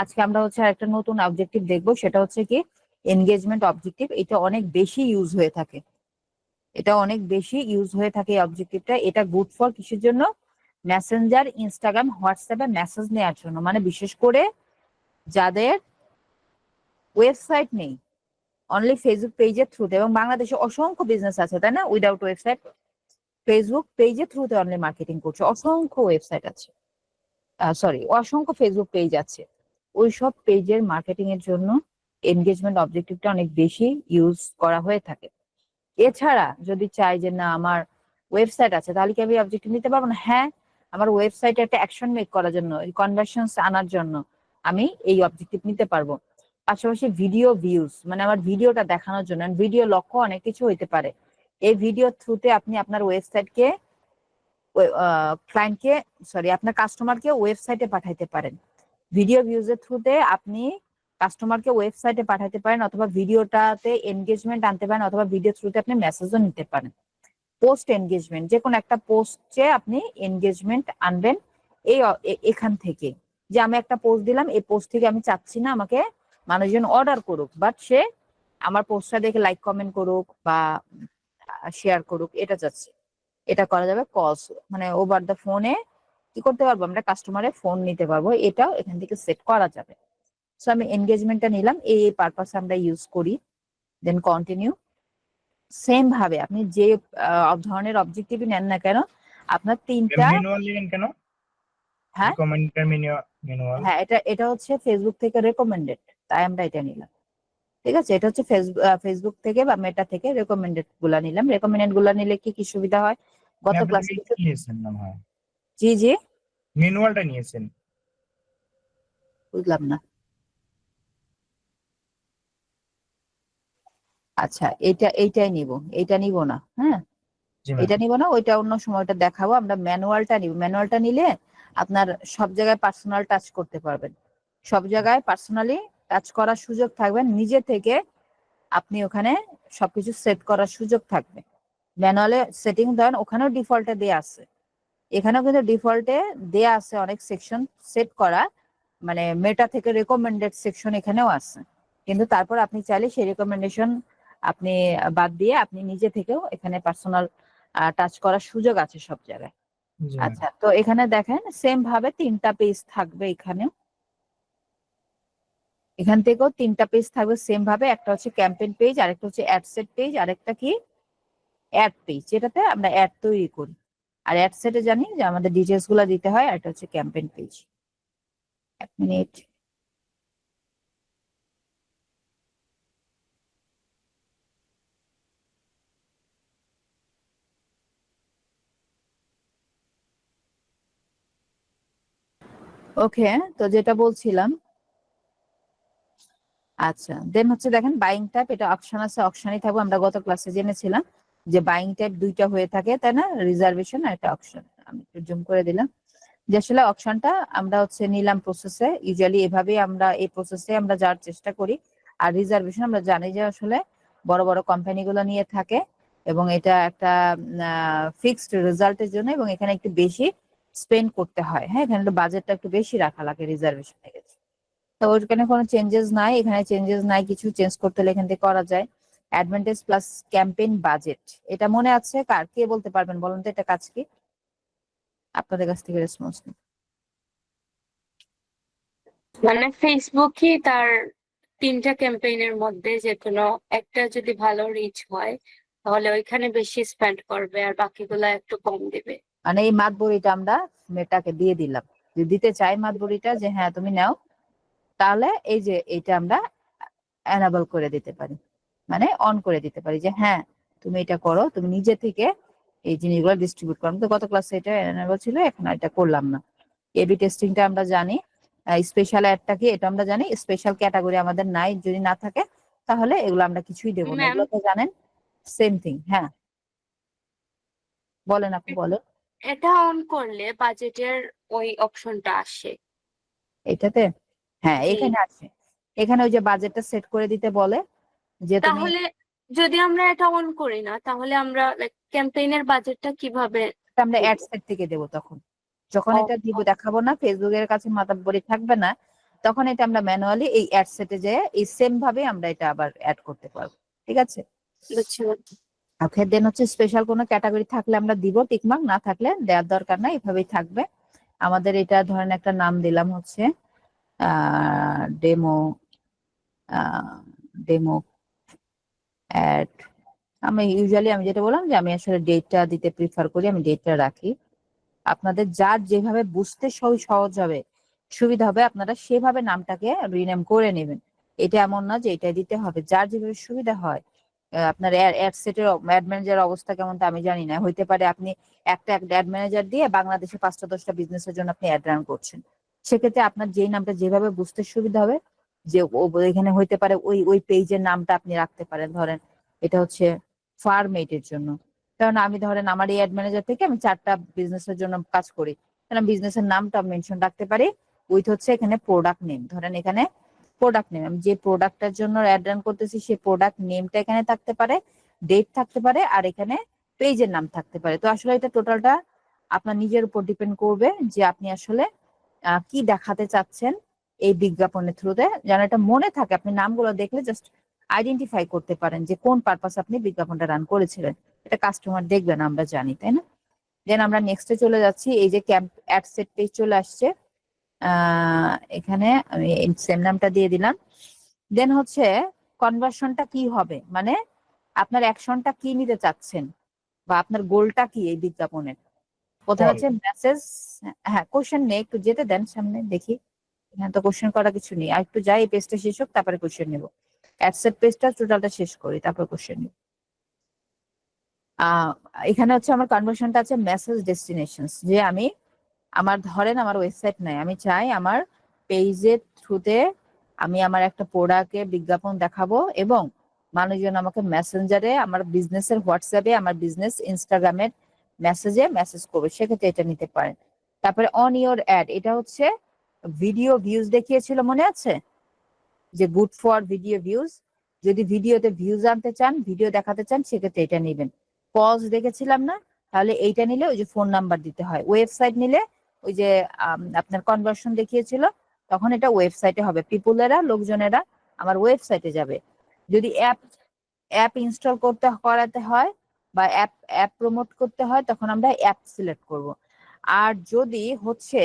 আজকে আমরা হচ্ছে একটা নতুন অবজেক্টিভ দেখব, সেটা হচ্ছে কি এনগেজমেন্ট অবজেক্টিভ এটা অনেক বেশি ইউজ হয়ে থাকে। এটা অনেক বেশি ইউজ হয়ে থাকে এই অবজেক্টিভটা এটা গুড ফর কিসের জন্য? মেসেঞ্জার ইনস্টাগ্রাম হোয়াটসঅ্যাপে মেসেজ নেওয়ার জন্য। মানে বিশেষ করে যাদের ওয়েবসাইট নেই অনলি ফেসবুক পেজের থ্রুতে এবং বাংলাদেশে অসংখ্য বিজনেস আছে, তাই না? উইদাউট ওয়েবসাইট ফেসবুক পেজের থ্রুতে অনলি মার্কেটিং করছে। অসংখ্য ওয়েবসাইট আছে। সরি অসংখ্য ফেসবুক পেজ আছে। ওই সব পেজের মার্কেটিং এর জন্য এনগেজমেন্ট অবজেক্টিভটা অনেক বেশি ইউজ করা হয়ে থাকে। এছাড়া যদি চাই যে না, আমার ওয়েবসাইট আছে, তাহলে কি আমি অবজেক্টিভ নিতে পারব না? হ্যাঁ আমার ওয়েবসাইটে একটা অ্যাকশন মেক করার জন্য কনভার্সন আনার জন্য আমি এই অবজেক্টিভ নিতে পারব। পাশাপাশি ভিডিও ভিউজ মানে আমার ভিডিওটা দেখানোর জন্য ভিডিও লক্ষ্য অনেক কিছু হইতে পারে। এই ভিডিও থ্রুতে আপনি আপনার ওয়েবসাইটকে ক্লায়েন্টকে সরি আপনার কাস্টমারকে ওয়েবসাইটে পাঠাইতে পারেন। ভিডিও ভিউজের থ্রুতে আপনি কাস্টমারকে ওয়েবসাইটে পাঠাতে পারেন অথবা ভিডিওটাতে এনগেজমেন্ট আনতে পারেন অথবা ভিডিও থ্রুতে আপনি মেসেজও নিতে পারেন। পোস্ট এনগেজমেন্ট যে কোনো একটা পোস্টে আপনি এনগেজমেন্ট আনবেন এই এখান থেকে। যে আমি একটা পোস্ট দিলাম, এই পোস্ট থেকে আমি চাচ্ছি না আমাকে মানুষজন অর্ডার করুক বাট সে আমার পোস্টটা দেখে লাইক কমেন্ট করুক বা শেয়ার করুক, এটা চাচ্ছি। এটা করা যাবে কলস মানে ওভার দ্য ফোনে কি করতে পারব? আমরা কাস্টমারের ফোন নিতে পারব। এটাও এখান থেকে সেট করা যাবে। সো আমি এনগেজমেন্টটা নিলাম। এই পারপাসে আমরা ইউজ করি। দেন কন্টিনিউ সেম ভাবে আপনি যে ধরনের অবজেক্টিভই নেন না কেন আপনার তিনটা কেন? হ্যাঁ? হ্যাঁ এটা এটা হচ্ছে ফেসবুক থেকে রেকমেন্ডেড তাই আমরা এটা নিলাম। ঠিক আছে? এটা হচ্ছে ফেসবুক ফেসবুক থেকে বা মেটা থেকে রেকমেন্ডেডগুলা নিলাম। রেকমেন্ডেডগুলা নিলে কি কি সুবিধা হয়? গত ক্লাসে হয়? জি জি। ম্যানুয়ালটা নিয়েছেন। বুঝলাম না। আচ্ছা এটা এইটাই নিব এইটা নিব না হ্যাঁ? এটা নিব না ওইটা অন্য সময়টা দেখাবো আমরা ম্যানুয়ালটা নিব। ম্যানুয়ালটা নিলে আপনার সব জায়গায় পার্সোনাল টাচ করতে পারবেন। সব জায়গায় পার্সোনালি টাচ করার সুযোগ থাকবে নিজে থেকে আপনি ওখানে সবকিছু সেট করার সুযোগ থাকবে। ম্যানুয়ালে সেটিং ধরেন ওখানেও ডিফল্টে দেয়া আছে। এখানেও কিন্তু ডিফল্টে দেয়া আছে অনেক সেকশন সেট করা। মানে মেটা থেকে রেকমেন্ডেড সেকশন এখানেও আছে। কিন্তু তারপর আপনি চাইলে সেই রেকমেন্ডেশন আপনি বাদ দিয়ে আপনি নিজে থেকেও এখানে পার্সোনাল টাচ করার সুযোগ আছে সব জায়গায়। আচ্ছা তো এখানে দেখেন সেম ভাবে তিনটা পেজ থাকবে এখানে। এখান থেকেও তিনটা পেজ থাকবে সেম ভাবে। একটা হচ্ছে ক্যাম্পেইন পেজ আরেকটা হচ্ছে অ্যাডসেট পেজ আরেকটা কি? অ্যাড পেজ যেটাতে আমরা অ্যাড তৈরি করি। আর অ্যাডসেটে জানি যে আমাদের ডিটেলসগুলো দিতে হয়, আর এটা হচ্ছে ক্যাম্পেইন পেজ এক মিনিট ওকে তো যেটা বলছিলাম আচ্ছা দেন হচ্ছে দেখেন বাইং টাইপ এটা অপশন আছে অপশনই থাকবে, আমরা গত ক্লাসে জেনেছিলাম। যে বাইং টাইপ দুইটা হয়ে থাকে, তাই না? রিজার্ভেশন আর একটা অপশন আমি একটু জুম করে দিলাম। যে আসলে অপশনটা আমরা হচ্ছে নিলাম প্রসেসে ইউজুয়ালি এভাবে আমরা এই প্রসেসে আমরা যাওয়ার চেষ্টা করি। আর রিজার্ভেশন আমরা জানি যে আসলে বড় বড় কোম্পানিগুলো নিয়ে থাকে এবং এটা একটা ফিক্সড রেজাল্টের জন্য এবং এখানে একটু বেশি স্পেন্ড করতে হয়। হ্যাঁ এখানে বাজেটটা একটু বেশি রাখা লাগে রিজার্ভেশন ক্ষেত্রে। তো ওইখানে কোনো চেঞ্জেস নাই। এখানে চেঞ্জেস নাই, কিছু চেঞ্জ করতে হলে এখান থেকে করা যায়। অ্যাডভান্টেজ প্লাস ক্যাম্পেইন বাজেট এটা মনে আছে? কার? কে বলতে পারবেন বলুন তো এটা কাজ কি? আপনাদের কাছ থেকে রেসপন্স নিই। মানে ফেসবুকই তার তিনটা ক্যাম্পেইনের মধ্যে যে কোনো একটা যদি ভালো রিচ হয় তাহলে ওইখানে বেশি স্পেন্ড করবে আর বাকিগুলা একটু কম দিবে। মানে এই মাতবড়িটা আমরা মেটাকে দিয়ে দিলাম। যদি দিতে চাই মাতবড়িটা যে হ্যাঁ তুমি নাও তাহলে এই যে এটা আমরা এনাবল করে দিতে পারি। মানে অন করে দিতে পারি যে হ্যাঁ তুমি এটা করো তুমি নিজে থেকে এই জিনিসগুলো ডিস্ট্রিবিউট করো। তো গত ক্লাসে এটা এনাবল ছিল এখন এটা করলাম না। এবি টেস্টিংটা আমরা জানি স্পেশাল অ্যাডটা কি এটা আমরা জানি স্পেশাল ক্যাটাগরি আমাদের নাই যদি না থাকে তাহলে এগুলো আমরা কিছুই দেবো না। এগুলো তো জানেন সেম থিং হ্যাঁ। বলেন আপনি বলেন এটা অন করলে বাজেটের ওই অপশনটা আসে। এটাতে? হ্যাঁ এখানে আছে এখানে ওই যে বাজেটটা সেট করে দিতে বলে যে তাহলে যদি আমরা এটা অন করি না তাহলে আমরা ক্যাম্পেইনের বাজেটটা কীভাবে আমরা অ্যাড সেট থেকে দেবো তখন। যখন এটা দিব দেখাবো না ফেসবুকের কাছে মাথা বড়ি থাকবে না তখন এটা আমরা ম্যানুয়ালি এই অ্যাড সেটে যে এই সেম ভাবে আমরা এটা আবার অ্যাড করতে পারব ঠিক আছে? ওকে দেন হচ্ছে স্পেশাল কোনো ক্যাটাগরি থাকলে আমরা দিব টিকমার্ক না থাকলে দেওয়ার দরকার নাই এভাবেই থাকবে। আমাদের এটা ধরেন একটা নাম দিলাম হচ্ছে ডেমো ডেমো অ্যাড আমি ইউজুয়ালি আমি যেটা বললাম যে আমি আসলে ডেটটা দিতে প্রিফার করি, আমি ডেটটা রাখি। আপনাদের যার যেভাবে বুঝতে সহ- সহজ হবে, সুবিধা হবে, আপনারা সেভাবে নামটাকে রিনেম করে নেবেন। এটা এমন না যে এটা দিতে হবে। যার যেভাবে সুবিধা হয় আপনার অ্যাড সেটের অ্যাড ম্যানেজার অবস্থা কেমন তা আমি জানি না। হইতে পারে আপনি একটা অ্যাড ম্যানেজার দিয়ে বাংলাদেশে পাঁচটা, দশটা বিজনেসের জন্য আপনি অ্যাড রান করছেন। সেক্ষেত্রে আপনার যেই নামটা যেভাবে বুঝতে সুবিধা হবে যে এখানে হইতে পারে ওই ওই পেজের নামটা আপনি রাখতে পারেন। ধরেন এটা হচ্ছে ফার্ম ফার্মেটের জন্য। কারণ আমি ধরেন আমার এই অ্যাড ম্যানেজার থেকে আমি চারটা বিজনেসের জন্য কাজ করি। তাহলে বিজনেসের নামটা মেনশন রাখতে পারি। উইথ হচ্ছে এখানে প্রোডাক্ট নেম ধরেন এখানে প্রোডাক্ট নেম আমি যে প্রোডাক্টটার জন্য অ্যাড রান করতেছি সেই প্রোডাক্ট নেমটা এখানে থাকতে পারে ডেট থাকতে পারে, আর এখানে পেজের নাম থাকতে পারে। তো আসলে এটা টোটালটা আপনার নিজের উপর ডিপেন্ড করবে যে আপনি আসলে কি দেখাতে চাচ্ছেন। এই বিজ্ঞাপনের থ্রুতে যেন এটা মনে থাকে আপনি নামগুলো দেখলে জাস্ট আইডেন্টিফাই করতে পারেন যে কোন পারপাস আপনি বিজ্ঞাপনটা রান করেছিলেন। এটা কাস্টমার দেখবেন আমরা জানি তাই না? দেন আমরা নেক্সটে চলে যাচ্ছি এই যে ক্যাম্প অ্যাড সেট পেজ চলে আসছে। এখানে আমি সেম নামটা দিয়ে দিলাম। দেন হচ্ছে কনভার্সনটা কি হবে? মানে আপনার অ্যাকশনটা কি নিতে চাচ্ছেন? বা আপনার গোলটা কি এই বিজ্ঞাপনের? কোথায়. হচ্ছে মেসেজ হ্যাঁ কোশ্চেন নেই একটু যেতে দেন সামনে দেখি। এখানে তো কোশ্চেন করা কিছু নেই। আর একটু যাই, এই পেজটা শেষ হোক, তারপরে কোশ্চেন নেব। অ্যাডসেট পেজটা টোটালটা শেষ করি, তারপর কোশ্চেন নেব। এখানে হচ্ছে আমার কনভার্সনটা আছে মেসেজ ডেস্টিনেশনস যে আমি আমার, ধরেন আমার ওয়েবসাইট নাই, আমি চাই আমার পেজের থ্রুতে আমি আমার একটা প্রোডাক্টের বিজ্ঞাপন দেখাবো এবং মানুষজন আমাকে মেসেঞ্জারে আমার বিজনেসের হোয়াটসঅ্যাপে আমার বিজনেস ইনস্টাগ্রামের মেসেজে মেসেজ করবে। সেক্ষেত্রে এটা নিতে পারেন। তারপরে অন ইওর অ্যাড এটা হচ্ছে ভিডিও ভিউজ দেখিয়েছিল, মনে আছে? যে গুড ফর ভিডিও ভিউজ যদি ভিডিওতে ভিউজ আনতে চান ভিডিও দেখাতে চান, সেক্ষেত্রে এটা নেবেন। পজ দেখেছিলাম না, তাহলে এইটা নিলে ওই যে ফোন নাম্বার দিতে হয়। ওয়েবসাইট নিলে ওই যে আপনার কনভার্সন দেখিয়েছিল, তখন এটা ওয়েবসাইটে হবে। পিপুলেরা লোকজনেরা আমার ওয়েবসাইটে যাবে। যদি অ্যাপ অ্যাপ ইনস্টল করতে, করাতে হয় বা অ্যাপ অ্যাপ প্রমোট করতে হয়, তখন আমরা অ্যাপ সিলেক্ট করব। আর যদি হচ্ছে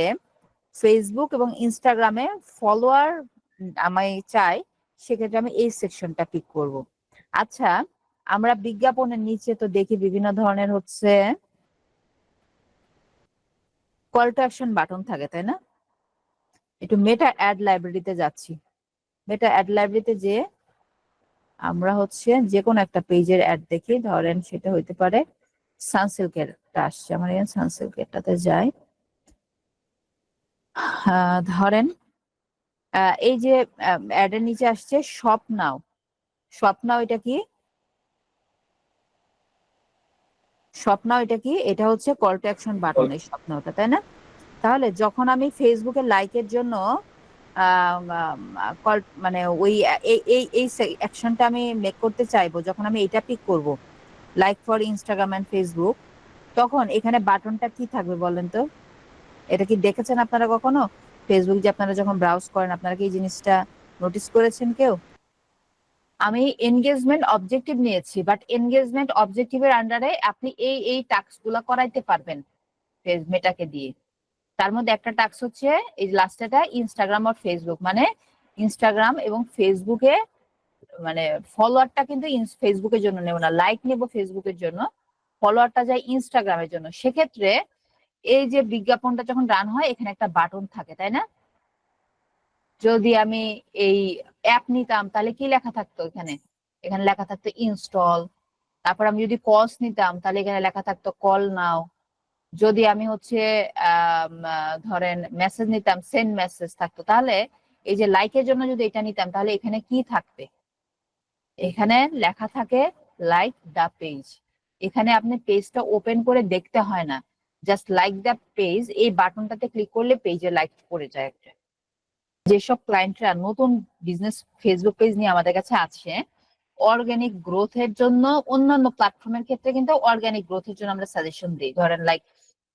ফেসবুক এবং ইনস্টাগ্রামে ফলোয়ার আমায় চাই, সেক্ষেত্রে আমি এই সেকশনটা পিক করব। আচ্ছা আমরা বিজ্ঞাপনের নিচে তো দেখি বিভিন্ন ধরনের হচ্ছে কল টু অ্যাকশন বাটন থাকে, তাই না? একটু মেটা অ্যাড লাইব্রেরিতে যাচ্ছি। মেটা অ্যাড লাইব্রেরিতে যে আমরা হচ্ছে যে কোনো একটা পেজের অ্যাড দেখি, ধরেন সেটা হইতে পারে সানসিল্কের আসছে, আমার এখানে সানসিল্কেরটাতে যাই। ধরেন এই যে অ্যাডের নিচে আসছে শপ নাও শপ নাও এটা কি? স্বপ্নাও এটা কি? এটা হচ্ছে কল টু অ্যাকশন বাটন এই স্বপ্নটা, তাই না? তাহলে যখন আমি ফেসবুকে লাইকের জন্য কল মানে ওই, এই এই অ্যাকশনটা আমি মেক করতে চাইব, যখন আমি এটা পিক করব like for Instagram and Facebook তখন এখানে বাটনটা কি থাকবে বলেন তো? এটা কি দেখেছেন আপনারা কখনো? ফেসবুক যে আপনারা যখন ব্রাউজ করেন, আপনারা কি এই জিনিসটা নোটিস করেছেন কেউ? আমি এনগেজমেন্ট অবজেক্টিভ নিয়েছি বাট এনগেজমেন্ট অবজেক্টিভের আন্ডারে আপনি এই এই টাস্কগুলা করাইতে পারবেন মেটাকে দিয়ে। তার মধ্যে একটা টাস্ক হচ্ছে, এই লাস্টেটা ইনস্টাগ্রাম আর ফেসবুক মানে ইনস্টাগ্রাম এবং ফেসবুকে মানে ফলোয়ারটা কিন্তু ফেসবুকের জন্য নেব না লাইক নেব ফেসবুকের জন্য। ফলোয়ারটা যায় ইনস্টাগ্রামের জন্য। সেক্ষেত্রে এই যে বিজ্ঞাপনটা যখন রান হয়, এখানে একটা বাটন থাকে, তাই না? যদি আমি এই অ্যাপ নিতাম, তাহলে কি লেখা থাকতো এখানে? এখানে লেখা থাকতো ইনস্টল তারপর আমি যদি কলস নিতাম, তাহলে এখানে লেখা থাকতো কল নাও যদি আমি হচ্ছে ধরেন মেসেজ নিতাম সেন্ড মেসেজ থাকতো, তাহলে এই যে লাইকের জন্য যদি এটা নিতাম, তাহলে এখানে কি থাকবে? এখানে লেখা থাকে লাইক দ্য পেজ এখানে আপনি পেজটা ওপেন করে দেখতে হয় না। জাস্ট লাইক দ্য পেজ এই বাটনটাতে ক্লিক করলে পেজে লাইক পড়ে যায় একটা। যেসব ক্লায়েন্টরা নতুন বিজনেস ফেসবুক পেজ নিয়ে আমাদের কাছে আছে অর্গানিক গ্রোথের জন্য অন্যান্য প্ল্যাটফর্মের ক্ষেত্রে কিন্তু অর্গানিক গ্রোথের জন্য আমরা সাজেশন দিই। ধরেন লাইক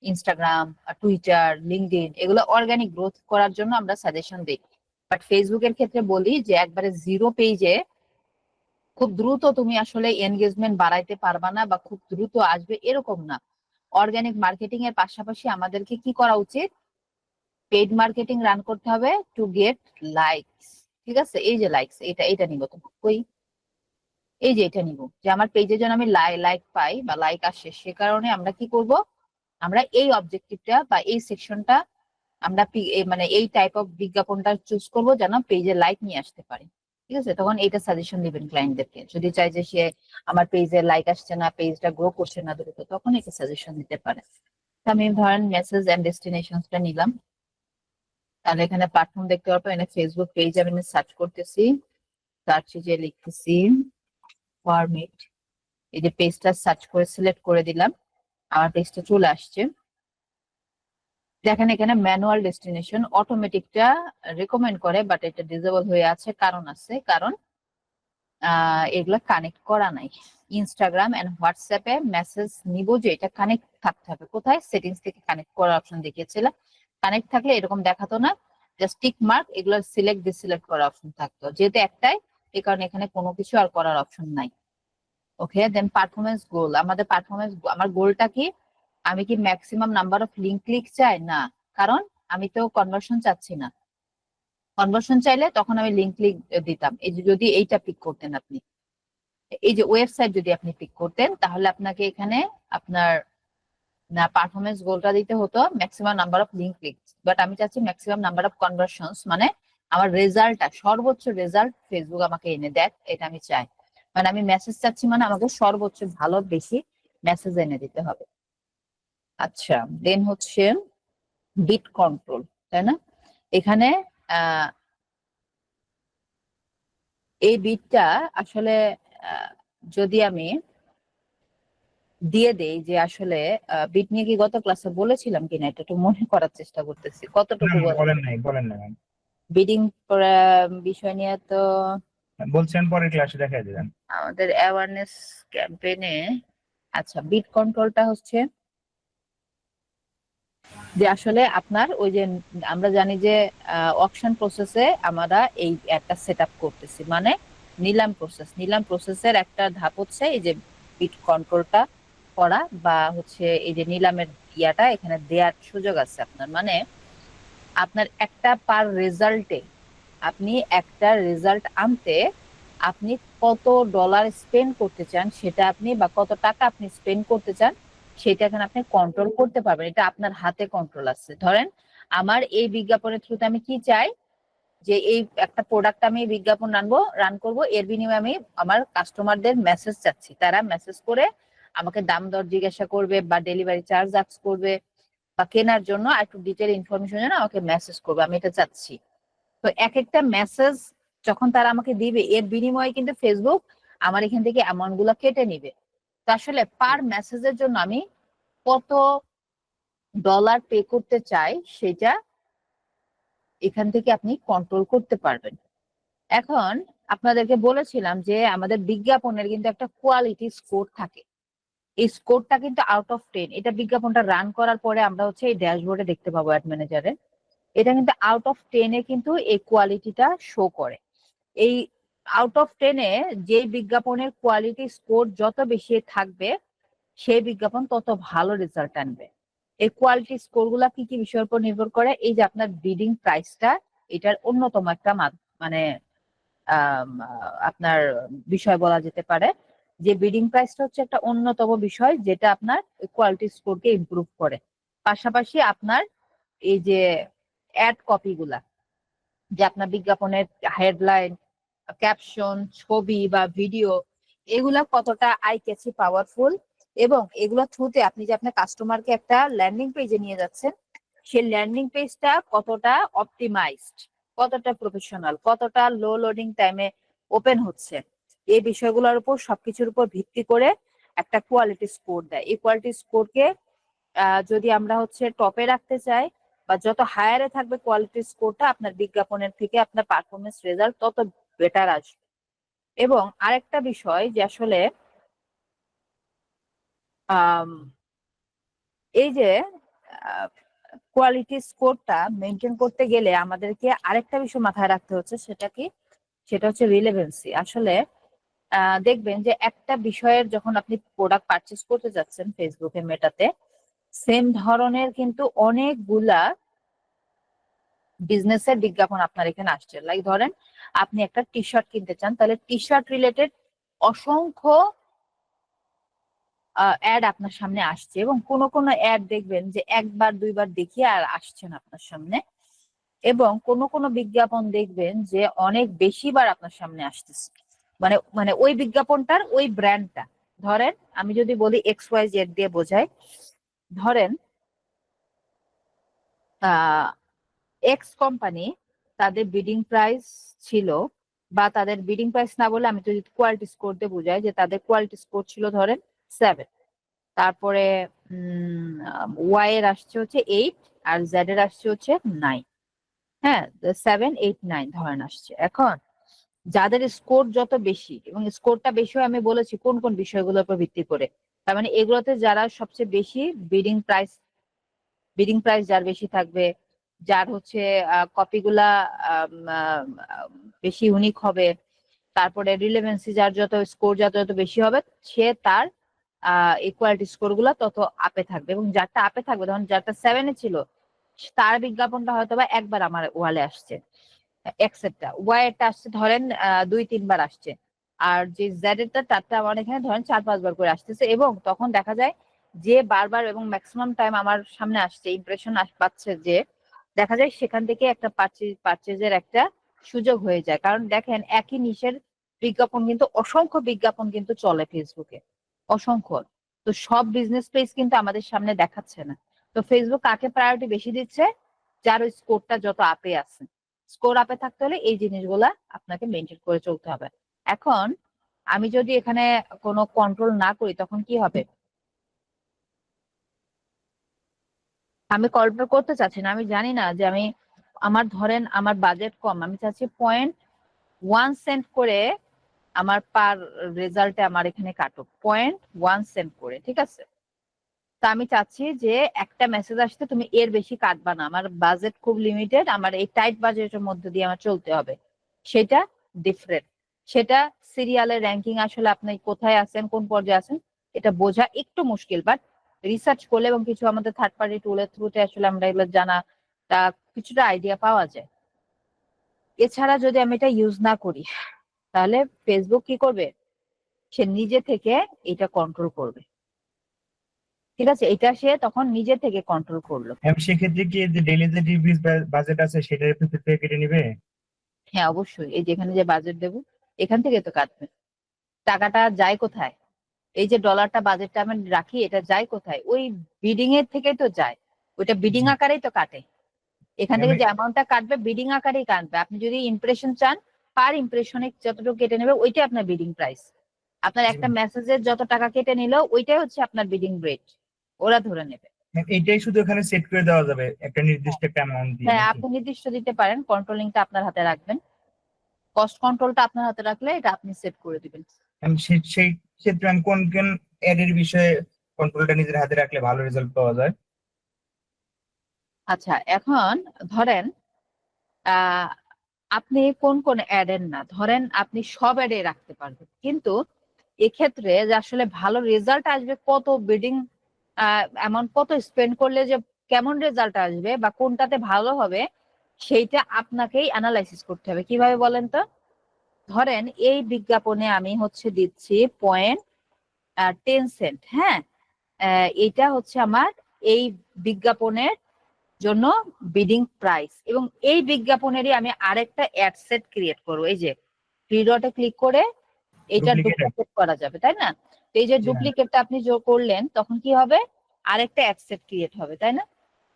ইনস্টাগ্রাম টুইটার লিঙ্কডিন এগুলো অর্গানিক গ্রোথ করার জন্য আমরা সাজেশন দিই। বাট ফেসবুকের ক্ষেত্রে বলি যে একবারে জিরো পেজে খুব দ্রুত তুমি আসলে এনগেজমেন্ট বাড়াইতে পারবা না বা খুব দ্রুত আসবে এরকম না। অর্গানিক মার্কেটিং এর পাশাপাশি আমাদেরকে কি করা উচিত? পেড মার্কেটিং রান করতে হবে টু গেট লাইকস ঠিক আছে? এই যে লাইকস এটা এটা নিব তো কই? এই যে এটা নিব, যে আমার পেজে যেন আমি লাই লাইক পাই বা লাইক আসে, সে কারণে আমরা কি করব? আমরা এই অবজেক্টিভটা বা এই সেকশনটা আমরা মানে এই টাইপ অফ বিজ্ঞাপনটা চুজ করব যেন পেজে লাইক নিয়ে আসতে পারে। ঠিক আছে? তখন এইটা সাজেশন দিবেন ক্লায়েন্টদেরকে যদি চাই যে সে আমার পেজে লাইক আসছে না পেজটা গ্রো করছে না দ্রুত, তখন এটা সাজেশন দিতে পারে। আমি ধরেন মেসেজ এন্ড ডেস্টিনেশনসটা নিলাম। তাহলে এখানে প্ল্যাটফর্ম দেখতে পারব এখানে ফেসবুক পেজ আমি সার্চ করতেছি। সার্চে যে লিখতেছি ফরমেট এই যে পেজটা সার্চ করে সিলেক্ট করে দিলাম। আমার পেজটা চলে আসছে। দেখেন এখানে ম্যানুয়াল ডেস্টিনেশন অটোমেটিকটা রেকমেন্ড করে বাট এটা ডিজেবল হয়ে আছে, কারণ আছে, কারণ এগুলো কানেক্ট করা নাই। ইনস্টাগ্রাম এন্ড হোয়াটসঅ্যাপে মেসেজ নিব যে এটা কানেক্ট থাকতে হবে। কোথায়? সেটিংস থেকে কানেক্ট করার অপশন দেখিয়েছিলাম। কানেক্ট থাকলে এরকম দেখাতো না জাস্ট টিক মার্ক এগুলো সিলেক্ট ডিসিলেক্ট করার অপশন থাকতো। যেহেতু একটাই, এই কারণে এখানে কোনো কিছু আর করার অপশন নাই। ওকে দেন পারফরমেন্স গোল আমাদের পারফরমেন্স আমার গোলটা কি? আমি কি maximum number of link click চাই? না। কারণ আমি তো কনভার্সন চাচ্ছি না। কনভার্সন চাইলে তখন আমি লিঙ্ক ক্লিক দিতাম। এই যে যদি এইটা পিক করতেন আপনি। এই যে ওয়েবসাইট যদি আপনি পিক করতেন, তাহলে আপনাকে এখানে আপনার, না পারফরমেন্স গোলটা দিতে হতো maximum number of link click but আমি চাচ্ছি ম্যাক্সিমাম নাম্বার অফ কনভার্সনস মানে আমার রেজাল্টটা সর্বোচ্চ রেজাল্ট ফেসবুক আমাকে এনে দেখ এটা আমি চাই। মানে আমি মেসেজ চাচ্ছি মানে আমাকে সর্বোচ্চ ভালো বেশি মেসেজ এনে দিতে হবে। আচ্ছা দেন হচ্ছে বিট কন্ট্রোল তাই না? এখানে এই বিটটা আসলে যদি আমি দিয়ে দেই যে আসলে বিট নিয়ে কি গত ক্লাসে বলেছিলাম কিনা এটা একটু মনে করার চেষ্টা করতেছি কতটুকু বলেন? নাই বলেন না বিডিং বিষয় নিয়ে তো বলছেন পরের ক্লাসে দেখা দিবেন আমাদের অ্যাওয়ারনেস ক্যাম্পেইনে আচ্ছা বিট কন্ট্রোলটা হচ্ছে যে আসলে আপনার ওই যে আমরা জানি যে অকশন প্রসেসে আমরা এই একটা সেট আপ করতেছি। মানে নিলাম প্রসেস নিলাম প্রসেসের একটা ধাপ হচ্ছে এই যে বিট কন্ট্রোলটা করা বা হচ্ছে এই যে নিলামের ইয়াটা এখানে দেওয়ার সুযোগ আছে আপনার। মানে আপনার একটা পার রেজাল্টে আপনি একটা রেজাল্ট আনতে আপনি কত ডলার স্পেন্ড করতে চান সেটা আপনি বা কত টাকা আপনি স্পেন্ড করতে চান সেটা এখানে আপনি কন্ট্রোল করতে পারবেন। এটা আপনার হাতে কন্ট্রোল আছে। ধরেন, আমার এই বিজ্ঞাপনের থ্রুতে আমি কি চাই? যে এই একটা প্রোডাক্ট আমি বিজ্ঞাপন রানবো রান করব, এর বিনিময়ে আমি আমার কাস্টমারদের মেসেজ চাচ্ছি। তারা মেসেজ করে আমাকে দাম দর জিজ্ঞাসা করবে বা ডেলিভারি চার্জ আক্স করবে বা কেনার জন্য আর একটু ডিটেল ইনফরমেশন জন্য আমাকে মেসেজ করবে। আমি এটা চাচ্ছি। তো এক একটা মেসেজ যখন তারা আমাকে দিবে, এর বিনিময়ে কিন্তু ফেসবুক আমার এখান থেকে অ্যামাউন্টগুলো কেটে নিবে। আসলে পার মেসেজের জন্য আমি কত ডলার পে করতে চাই সেটা এখান থেকে আপনি কন্ট্রোল করতে পারবেন। এখন আপনাদেরকে বলেছিলাম যে আমাদের বিজ্ঞাপনের কিন্তু একটা কোয়ালিটি স্কোর থাকে। এই স্কোরটা কিন্তু আউট অফ টেন এটা বিজ্ঞাপনটা রান করার পরে আমরা হচ্ছে এই ড্যাশবোর্ডে দেখতে পাবো অ্যাড ম্যানেজারে এটা কিন্তু আউট অফ টেনে কিন্তু এই কোয়ালিটিটা শো করে। এই আউট অফ টেনে যে বিজ্ঞাপনের কোয়ালিটি স্কোর যত বেশি থাকবে, সেই বিজ্ঞাপন তত ভালো রেজাল্ট আনবে। এই কোয়ালিটি স্কোরগুলা কি কি বিষয়ের উপর নির্ভর করে? এই যে আপনার বিডিং প্রাইসটা এটার অন্যতম একটা মানে আপনার বিষয় বলা যেতে পারে। যে বিডিং প্রাইসটা হচ্ছে একটা অন্যতম বিষয় যেটা আপনার কোয়ালিটি স্কোরকে ইমপ্রুভ করে। পাশাপাশি আপনার এই যে অ্যাড কপি গুলা, যে আপনার বিজ্ঞাপনের হেডলাইন ক্যাপশন ছবি বা ভিডিও এগুলা কতটা আই ক্যাচি পাওয়ারফুল এবং এগুলো থ্রুতে আপনি যে আপনার কাস্টমারকে একটা ল্যান্ডিং পেজে নিয়ে যাচ্ছেন, সেই ল্যান্ডিং পেজটা কতটা অপটিমাইজড কতটা প্রফেশনাল কতটা লো লোডিং টাইমে ওপেন হচ্ছে, এই বিষয়গুলোর উপর, সবকিছুর উপর ভিত্তি করে একটা কোয়ালিটি স্কোর দেয়। এই কোয়ালিটি স্কোরকে যদি আমরা হচ্ছে টপে রাখতে চাই বা যত হায়ারে থাকবে কোয়ালিটি স্কোরটা আপনার বিজ্ঞাপনের থেকে আপনার পারফরমেন্স রেজাল্ট তত বেটার আসবে। এবং আরেকটা বিষয় যে আসলে এই যে কোয়ালিটি স্কোরটা মেনটেন করতে গেলে আমাদেরকে আরেকটা বিষয় মাথায় রাখতে হচ্ছে, সেটা কি? সেটা হচ্ছে রিলেভেন্সি আসলে দেখবেন যে একটা বিষয়ের যখন আপনি প্রোডাক্ট পারচেস করতে যাচ্ছেন ফেসবুকে মেটাতে সেম ধরনের কিন্তু অনেকগুলা বিজনেসের বিজ্ঞাপন আপনার এখানে আসছে। লাইক ধরেন, আপনি একটা টি শার্ট কিনতে চান, তাহলে টি শার্ট রিলেটেড অসংখ্য অ্যাড আপনার সামনে আসছে এবং কোন কোন অ্যাড দেখবেন যে একবার, দুইবার দেখিয়ে আর আসছে না আপনার সামনে। এবং কোন কোন বিজ্ঞাপন দেখবেন যে অনেক বেশিবার আপনার সামনে আসতেছে। মানে মানে ওই বিজ্ঞাপনটার ওই ব্র্যান্ডটা ধরেন, আমি যদি বলি এক্স ওয়াই জেড দিয়ে বোঝাই। ধরেন এক্স কোম্পানি তাদের বিডিং প্রাইস ছিল বা তাদের বিডিং প্রাইস না বলে আমি যদি কোয়ালিটি স্কোর দিয়ে বোঝাই যে তাদের কোয়ালিটি স্কোর ছিল ধরেন সেভেন তারপরে ওয়াই এর আসছে হচ্ছে এইট আর জেড এর আসছে হচ্ছে নাইন হ্যাঁ সেভেন এইট নাইন ধরেন আসছে। এখন যাদের স্কোর যত বেশি এবং স্কোরটা বেশি হয়, আমি বলেছি কোন কোন বিষয়গুলোর উপর ভিত্তি করে। তার মানে এগুলোতে যারা সবচেয়ে বেশি বিডিং প্রাইস বিডিং প্রাইস যার বেশি থাকবে যার হচ্ছে কপিগুলা বেশি ইউনিক হবে। তারপরে রিলেভেন্সি যার যত স্কোর যত যত বেশি হবে, সে তার ইকুয়ালিটি স্কোরগুলা তত আপে থাকবে। এবং যারটা আপে থাকবে, ধরুন যারটা সেভেনে ছিল, তার বিজ্ঞাপনটা হয়তো বা একবার আমার ওয়ালে আসছে। এক্সেটটা ওয়াই এরটা আসছে, ধরেন দুই, তিনবার আসছে। আর যে জেড এরটা, তারটা আমার এখানে ধরেন চার, পাঁচবার করে আসতেছে। এবং তখন দেখা যায় যে বারবার এবং ম্যাক্সিমাম টাইম আমার সামনে আসছে ইমপ্রেশন পাচ্ছে যে দেখা যায় সেখান থেকে একটা পারচেজের একটা সুযোগ হয়ে যায়। কারণ দেখেন, একই নিশের বিজ্ঞাপন কিন্তু অসংখ্য বিজ্ঞাপন কিন্তু চলে ফেসবুকে অসংখ্য। তো সব বিজনেস পেজ কিন্তু আমাদের সামনে দেখাচ্ছে না। তো ফেসবুক কাকে প্রায়োরিটি বেশি দিচ্ছে? যার ওই স্কোরটা যত আপে আছে। স্কোর আপে থাকতে হলে এই জিনিসগুলা আপনাকে মেনটেন করে চলতে হবে। এখন আমি যদি এখানে কোনো কন্ট্রোল না করি, তখন কি হবে? আমি কন্ট্রোল করতে চাচ্ছি না, আমি জানি না যে আমি, আমার ধরেন আমার বাজেট কম, আমি চাচ্ছি পয়েন্ট ওয়ান সেন্ট করে আমার পার রেজাল্টে আমার এখানে কাটুক। পয়েন্ট ওয়ান সেন্ট করে, ঠিক আছে? তা আমি চাচ্ছি যে একটা মেসেজ আসতে তুমি এর বেশি কাটবা না, আমার বাজেট খুব লিমিটেড আমার এই টাইট বাজেটের মধ্যে দিয়ে আমার চলতে হবে। সেটা ডিফারেন্ট সেটা সিরিয়ালের র্যাঙ্কিং আসলে আপনি কোথায় আছেন, কোন পর্যায়ে আছেন, এটা বোঝা একটু মুশকিল বাট রিসার্চ করলে এবং কিছু আমাদের থার্ড পার্টি টুলের থ্রুতে আসলে আমরা এগুলো জানা তা কিছুটা আইডিয়া পাওয়া যায়। এছাড়া যদি আমি এটা ইউজ না করি তাহলে ফেসবুক কি করবে? সে নিজে থেকে এটা কন্ট্রোল করবে। ঠিক আছে? এটা সে তখন নিজে থেকে কন্ট্রোল করল। এবং সেক্ষেত্রে কি যে ডেইলি যে ডিভিস বাজেট আছে সেটার ভিতর থেকে কেটে নিবে? হ্যাঁ অবশ্যই। এই যেখানে যে বাজেট দেবো এখান থেকে তো কাটবে। টাকাটা যায় কোথায়? এই যে ডলারটা বাজেটটা আমি রাখি এটা যায় কোথায়? ওই বিডিং এর থেকেই তো যায়। ওইটা বিডিং আকারেই তো কাটে। এখান থেকে যে অ্যামাউন্টটা কাটবে বিডিং আকারেই কাটবে। আপনি যদি ইমপ্রেশন চান পার ইমপ্রেশনে যতটুকু কেটে নেবে ওইটাই আপনার বিডিং প্রাইস আপনার একটা হুম। মেসেজের যত টাকা কেটে নিল ওইটাই হচ্ছে আপনার বিডিং রেট ওরা ধরে নেবে। এটাই শুধু এখানে সেট করে দেওয়া যাবে একটা নির্দিষ্ট একটা অ্যামাউন্ট দিয়ে হ্যাঁ আপনি নির্দিষ্ট দিতে পারেন কন্ট্রোলিংটা আপনার হাতে রাখবেন। কস্ট কন্ট্রোলটা আপনার হাতে রাখলে এটা আপনি সেট করে দিবেন। সেই আমি কোন কোন অ্যাড বিষয়ে কন্ট্রোলটা নিজের হাতে রাখলে ভালো রেজাল্ট পাওয়া যায়? আচ্ছা এখন ধরেন আপনি কোন কোন অ্যাডের না, ধরেন আপনি সব অ্যাডে রাখতে পারবেন। কিন্তু এক্ষেত্রে যে আসলে ভালো রেজাল্ট আসবে, কত বিডিং এমন কত স্পেন্ড করলে যে কেমন রেজাল্ট আসবে বা কোনটাতে ভালো হবে, সেইটা আপনাকেই অ্যানালাইসিস করতে হবে। কীভাবে বলেন তো? ধরেন এই বিজ্ঞাপনে আমি হচ্ছে দিচ্ছি পয়েন্ট টেন সেন্ট হ্যাঁ? এটা হচ্ছে আমার এই বিজ্ঞাপনের জন্য বিডিং প্রাইস এবং এই বিজ্ঞাপনেরই আমি আরেকটা অ্যাড সেট ক্রিয়েট করব। এই যে থ্রি ডটে ক্লিক করে এটা ডুপ্লিকেট করা যাবে তাই না? এই যে। ডুপ্লিকেটটা আপনি যোগ করলেন তখন কি হবে? আরেকটা অ্যাড সেট ক্রিয়েট হবে তাই না?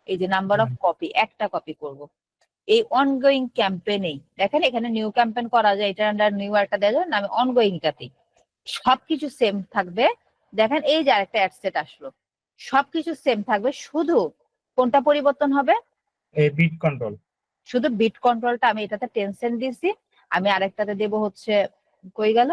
এই যে নাম্বার অফ কপি একটা কপি করব। এই অনগোয়িং ক্যাম্পেইনেই দেখেন এখানে নিউ ক্যাম্পেইন করা যায় এটা আন্ডার নিউ একটা দেওয়া যায় না আমি অনগোয়িংটাতেই সবকিছু সেম থাকবে। দেখেন এই যে আরেকটা অ্যাড সেট আসলো। সবকিছু সেম থাকবে শুধু কোনটা পরিবর্তন হবে? এই বিট কন্ট্রোল শুধু বিট কন্ট্রোলটা আমি এটাতে টেনশন দিয়েছি আমি আরেকটাতে দেব হচ্ছে কই গেল?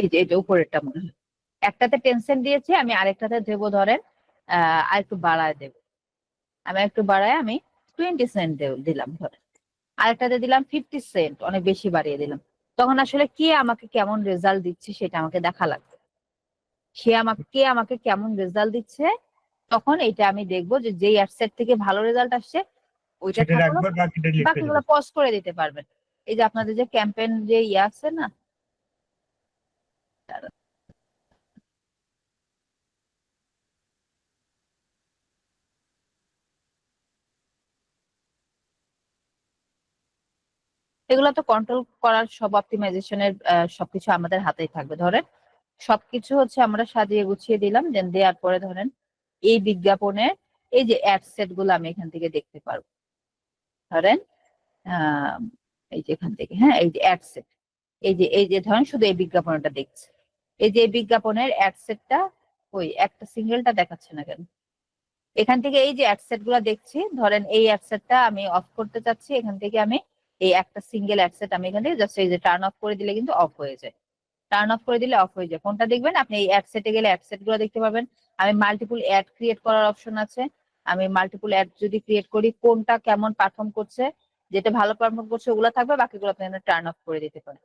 এই যে যে উপরেরটা মনে হয়। একটাতে টেনশন দিয়েছি আমি আরেকটাতে দেব ধরেন আহ আর একটু বাড়ায় দেব। আমি একটু বাড়ায় আমি টোয়েন্টি সেন্ট দিলাম ধরে। আরেকটাতে দিলাম ফিফটি সেন্ট অনেক বেশি বাড়িয়ে দিলাম। তখন আসলে কে আমাকে কেমন রেজাল্ট দিচ্ছে সেটা আমাকে দেখা লাগবে। সে আমাকে কে আমাকে কেমন রেজাল্ট দিচ্ছে তখন এটা আমি দেখব যে যেই অ্যাডসেট থেকে ভালো রেজাল্ট আসছে ওইটা বাকিগুলো পজ করে দিতে পারবেন। এই যে আপনাদের যে ক্যাম্পেইন যে ইয়ে আছে না এগুলো তো কন্ট্রোল করার সব অপটিমাইজেশনের সবকিছু আমাদের হাতেই থাকবে। ধরেন, সবকিছু হচ্ছে আমরা সাজিয়ে গুছিয়ে দিলাম দেন দেওয়ার পরে ধরেন, এই বিজ্ঞাপনের এই যে অ্যাড সেটগুলো আমি এখান থেকে দেখতে পারব। ধরেন এই যে এখান থেকে হ্যাঁ এই যে অ্যাড সেট এই যে এই যে ধরেন, শুধু এই বিজ্ঞাপনটা দেখছে। এই যে বিজ্ঞাপনের অ্যাড সেটটা ওই একটা সিঙ্গেলটা দেখাচ্ছে না কেন? এখান থেকে এই যে অ্যাডসেটগুলো দেখছি, ধরেন এই অ্যাডসেটটা আমি অফ করতে চাচ্ছি, এখান থেকে আমি এই একটা সিঙ্গেল অ্যাডসেট আমি এখান থেকে জাস্ট এই যে টার্ন অফ করে দিলে কিন্তু অফ হয়ে যায়। টার্ন অফ করে দিলে অফ হয়ে যায়। কোনটা দেখবেন, আপনি এই অ্যাডসেটে গেলে অ্যাডসেটগুলো দেখতে পাবেন। আমি মাল্টিপুল অ্যাড ক্রিয়েট করার অপশন আছে। আমি মাল্টিপুল অ্যাড যদি ক্রিয়েট করি, কোনটা কেমন পারফর্ম করছে, যেটা ভালো পারফর্ম করছে, ওগুলো থাকবে, বাকিগুলো আপনি টার্ন অফ করে দিতে পারেন।